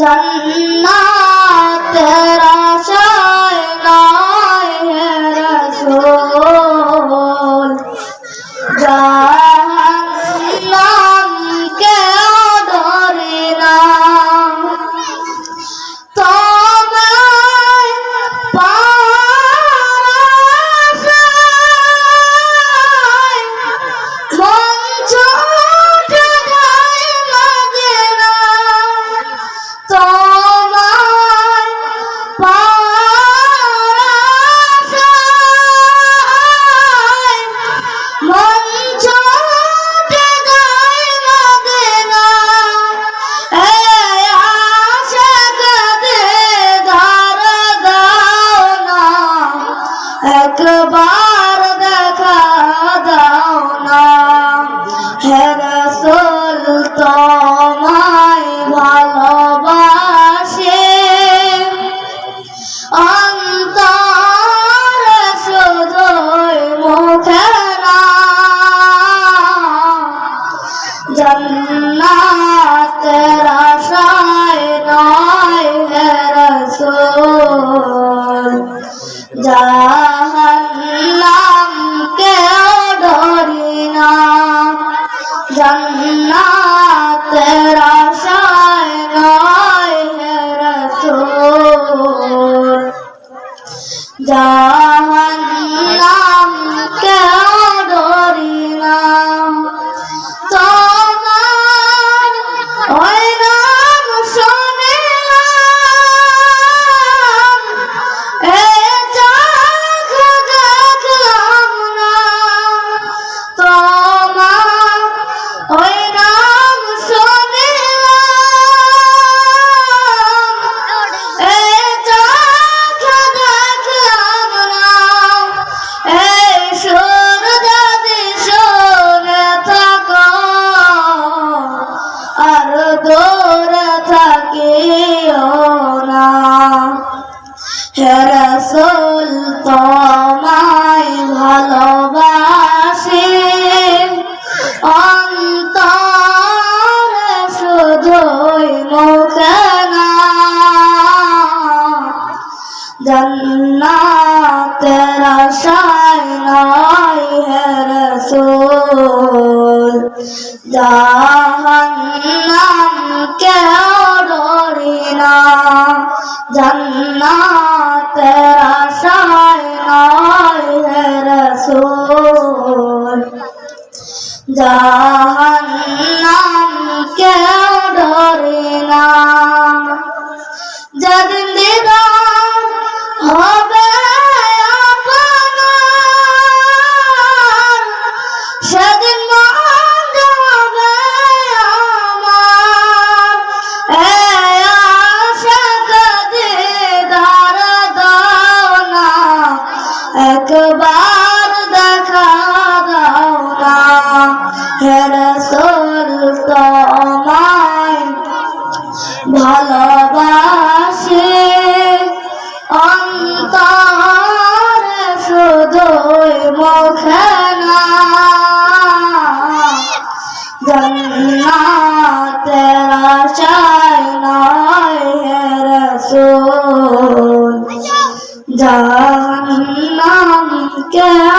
জন্না আমার দেখা দাও না। Allah. তোমায় ভালোবাসে। অন্তর শুধুই মুখে না। জন্নাতের আশায় নয় হে রসুল। জাহান্নাম কেউ ডরি না। জন্নাতের একবার দেখা দাও না। হেরা সোল তোমায় ভালোবাসে। অন্তর শুধু মুখে না। জন্নাতের আশায় নয় হেরা সোল Yeah.